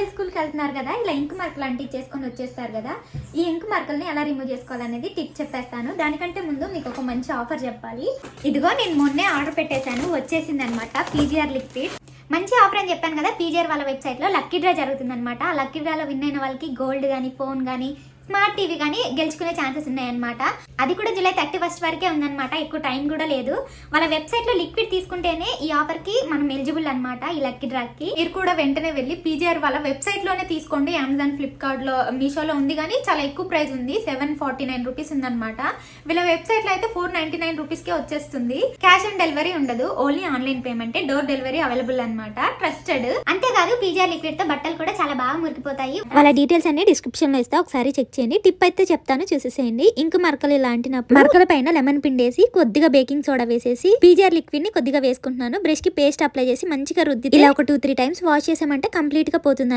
పిల్లలు స్కూల్కి వెళ్తున్నారు కదా ఇలా ఇంకు మార్కులు అంటించేసుకొని వచ్చేస్తారు కదా ఈ ఇంక్ మార్కుల్ని ఎలా రిమూవ్ చేసుకోవాలనేది టిప్ చెప్పేస్తాను. దానికంటే ముందు మీకు ఒక మంచి ఆఫర్ చెప్పాలి. ఇదిగో నేను మొన్నే ఆర్డర్ పెట్టేశాను వచ్చేసింది అనమాట పీజీఆర్ లిక్విడ్ మంచి ఆఫర్ అని చెప్పాను కదా పీజీఆర్ వాళ్ళ వెబ్సైట్లో లక్కీ డ్రా జరుగుతుందన్నమాట ఆ లక్కీ డ్రాలో విన్ అయిన వాళ్ళకి గోల్డ్ కానీ ఫోన్ కానీ స్మార్ట్ టీవీ కానీ గెలుచుకునే ఛాన్సెస్ ఉన్నాయన్నమాట. అది కూడా జూలై థర్టీ ఫస్ట్ వరకే ఉందన్నమాట. ఎక్కువ టైం కూడా లేదు. వాళ్ళ వెబ్సైట్లో లిక్విడ్ తీసుకుంటేనే ఈ ఆఫర్కి మనం ఎలిజిబుల్ అన్నమాట ఈ లక్కీ డ్రాకి. మీరు కూడా వెంటనే వెళ్ళి పీజీఆర్ వాళ్ళ వెబ్సైట్లోనే తీసుకోండి. అమెజాన్ ఫ్లిప్కార్ట్లో మీషోలో ఉంది కానీ చాలా ఎక్కువ ప్రైస్ ఉంది. సెవెన్ ఫార్టీ నైన్ రూపీస్ ఉందన్నమాట. వీళ్ళ వెబ్సైట్లో అయితే ఫోర్ నైన్టీ నైన్ రూపీస్కే వచ్చేస్తుంది. క్యాష్ ఆన్ డెలివరీ ఉండదు. Only online payment. Door delivery available అనమాట ట్రస్టెడ్. అంతేకాదు పీజీఆర్ లిక్విడ్తో బట్టలు కూడా చాలా బాగా మురికిపోతాయి. వాళ్ళ డీటెయిల్స్ అన్ని డిస్క్రిప్షన్లో ఇస్తా. ఒకసారి చెక్ చేయండి. టిప్ అయితే చెప్తాను చూసేసేయండి. ఇంక మరకలు ఇలాంటి మరకల పైన లెమన్ పిండేసి కొద్దిగా బేకింగ్ సోడా వేసేసి పీజర్ లిక్విడ్ని కొద్దిగా వేసుకుంటున్నాను. బ్రష్కి పేస్ట్ అప్లై చేసి మంచిగా రుద్ది ఇలా ఒక టూ త్రీ టైమ్స్ వాష్ చేసామంటే కంప్లీట్గా పోతుంది